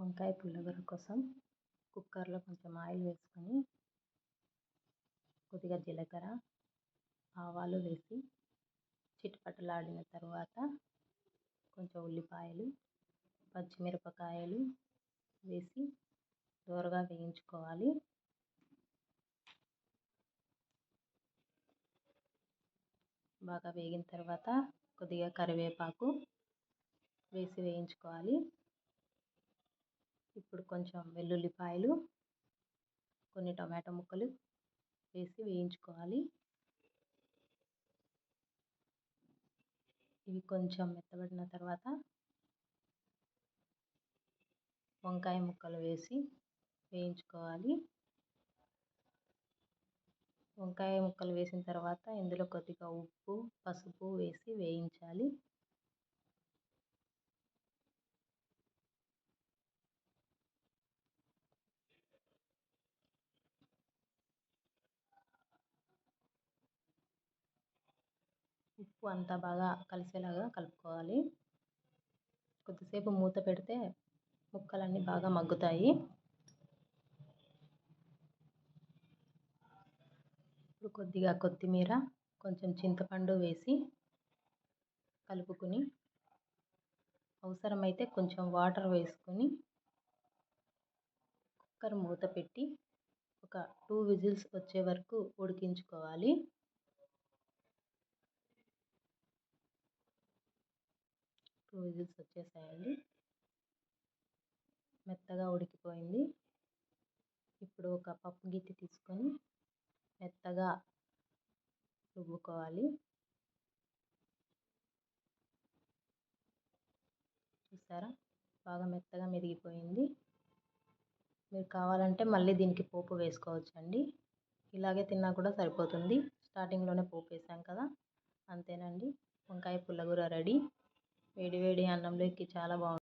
వంకాయ పులిహోర కోసం కుక్కర్లో కొంచెం ఆయిల్ వేసుకొని కొద్దిగా జీలకర్ర ఆవాలు వేసి చిటపటలాడిన తర్వాత కొంచెం ఉల్లిపాయలు పచ్చిమిరపకాయలు వేసి దోరగా వేయించుకోవాలి. బాగా వేగిన తర్వాత కొద్దిగా కరివేపాకు వేసి వేయించుకోవాలి. ఇప్పుడు కొంచెం వెల్లుల్లిపాయలు కొన్ని టమాటా ముక్కలు వేసి వేయించుకోవాలి. ఇవి కొంచెం మెత్తబడిన తర్వాత వంకాయ ముక్కలు వేసి వేయించుకోవాలి. వంకాయ ముక్కలు వేసిన తర్వాత ఇందులో కొద్దిగా ఉప్పు పసుపు వేసి వేయించాలి. ఉప్పు అంతా బాగా కలిసేలాగా కలుపుకోవాలి. కొద్దిసేపు మూత పెడితే ముక్కలన్నీ బాగా మగ్గుతాయి. ఇప్పుడు కొద్దిగా కొత్తిమీర కొంచెం చింతపండు వేసి కలుపుకొని అవసరమైతే కొంచెం వాటర్ వేసుకొని కుక్కర్ మూత పెట్టి ఒక టూ విజిల్స్ వచ్చే వరకు ఉడికించుకోవాలి. టూ విజిల్స్ వచ్చేసాయండి. మెత్తగా ఉడికిపోయింది. ఇప్పుడు ఒక పప్పు గిత్తి తీసుకొని మెత్తగా రుబ్బుకోవాలి. చూసారా? బాగా మెత్తగా మెదిగిపోయింది. మీరు కావాలంటే మళ్ళీ దీనికి పోపు వేసుకోవచ్చండి. ఇలాగే తిన్నా కూడా సరిపోతుంది. స్టార్టింగ్లోనే పోపు వేసాం కదా. అంతేనండి. వంకాయ పుల్లగూర రెడీ. వేడి వేడి అన్నంలోకి చాలా బాగుంటుంది.